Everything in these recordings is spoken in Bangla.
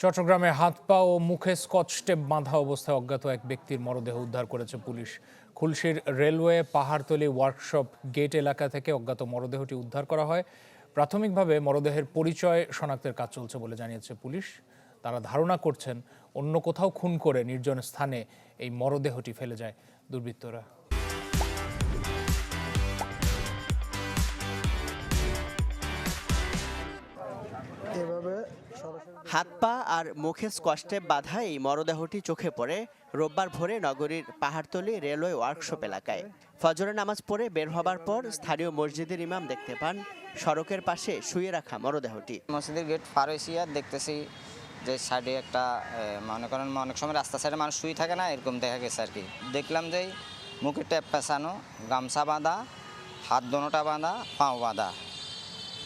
চট্টগ্রামে হাত পা ও মুখে স্কচ টেপ বাঁধা অবস্থায় অজ্ঞাত এক ব্যক্তির মরদেহ উদ্ধার করেছে পুলিশ। খুলশির রেলওয়ে পাহাড়তলি ওয়ার্কশপ গেট এলাকা থেকে অজ্ঞাত মরদেহটি উদ্ধার করা হয়। প্রাথমিকভাবে মরদেহের পরিচয় শনাক্তের কাজ চলছে বলে জানিয়েছে পুলিশ। তারা ধারণা করছেন, অন্য কোথাও খুন করে নির্জন স্থানে এই মরদেহটি ফেলে যায় দুর্বৃত্তরা। হাত পা আর মুখে স্কচটেপ বাঁধা এই মরদেহটি চোখে পড়ে। রোববার ভোরে নগরীর পাহাড়তলি রেলওয়ে ওয়ার্কশপ এলাকায়। ফজরের নামাজ পড়ে বের হবার পর স্থানীয় মসজিদের ইমাম দেখতে পান, সড়কের পাশে শুয়ে রাখা মরদেহটি। মসজিদের গেট পার হয়েছি আর দেখতেছি যে সাইডে একটা মনে করেন অনেক সময় রাস্তা সাইডে মানুষ শুয়ে থাকে না, এরকম দেখা গেছে আর কি। দেখলাম যে মুখে ট্যাপ পেঁচানো, গামছা বাঁধা, হাত দোনোটা বাঁধা, পাও বাঁধা।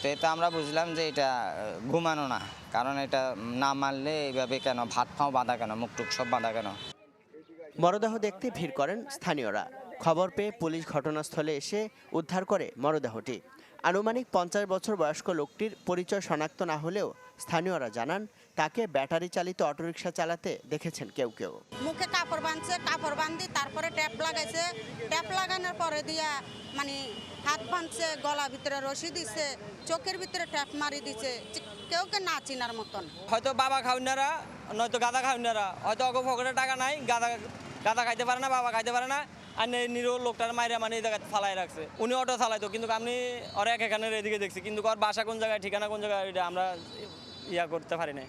তো এতে আমরা বুঝলাম যে এটা ঘুমানো না। কারণ এটা না মারলে এইভাবে কেন? ভাত পাও বাঁধা কেন? মুখ টুক সব বাঁধা কেন? মরদেহ দেখতে ভিড় করেন স্থানীয়রা। খবর পেয়ে পুলিশ ঘটনাস্থলে এসে উদ্ধার করে মরদেহটি। আনুমানিক পঞ্চাশ বছর বয়স্ক লোকটির পরিচয় শনাক্ত না হলেও স্থানীয়রা জানান তাকে ব্যাটারি চালিত অটোরিকশা চালাতে দেখেছেন কেউ কেউ। মুখে কাপড় বাঁধছে কাপড় বাঁধি তারপরে ট্যাপ লাগাইছে। ট্যাপ লাগানোর পরে দিয়া মানে হাত বাঁধছে গলা ভিতরে রশি দিছে চোখের ভিতরে ট্যাপ মারি দিছে কেউ কে না চিনার মতন। হয়তো বাবা খাউনারা নয়তো গাদা খাউনারা হয়তো অগ ফকরে টাকা নাই গাদা গাদা খাইতে পারে না বাবা খাইতে পারে না। আর নে- নিরো লোকটার মাইরা মানে এই জায়গায় ফালাই রাখছে। উনি অটো চালাইতো কিন্তু আমি ওরা এক এখানের এদিকে দেখছি। কিন্তু ওর বাসা কোন জায়গায় ঠিকানা কোন জায়গায় এটা আমরা ইয়া করতে পারি না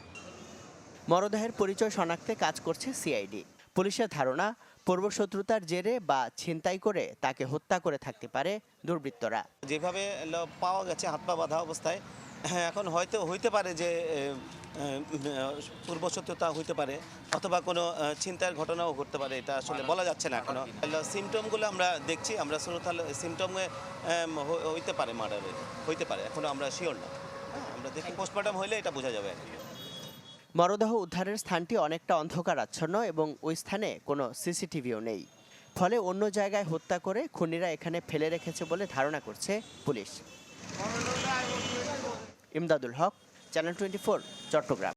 মরদেহের পরিচয় শনাক্তে কাজ করছে সিআইডি। পুলিশের ধারণা পূর্বশত্রুতার জেরে বা ছিনতাই করে তাকে হত্যা করে থাকতে পারে দুর্বৃত্তরা। যেভাবে পাওয়া গেছে হাত পা বাঁধা অবস্থায় হ্যাঁ, এখন হয়তো হইতে পারে যে পূর্বশত্রুতা হইতে পারে অথবা কোনো ছিনতাইয়ের ঘটনাও ঘটতে পারে এটা আসলে বলা যাচ্ছে না এখনও। সিমটমগুলো আমরা দেখছি আমরা সুরতাল সিমটমে হইতে পারে মার্ডারের হইতে পারে এখনও আমরা শিওর না। হ্যাঁ, আমরা দেখি পোস্টমর্টম হইলে এটা বোঝা যাবে আর কি। মরদেহ উদ্ধারের স্থানটি অনেকটা অন্ধকার আচ্ছন্ন এবং ওই স্থানে কোনো সিসিটিভিও নেই। ফলে অন্য জায়গায় হত্যা করে খুনিরা এখানে ফেলে রেখেছে বলে ধারণা করছে police. Imdadul Haque, channel twenty Chattogram.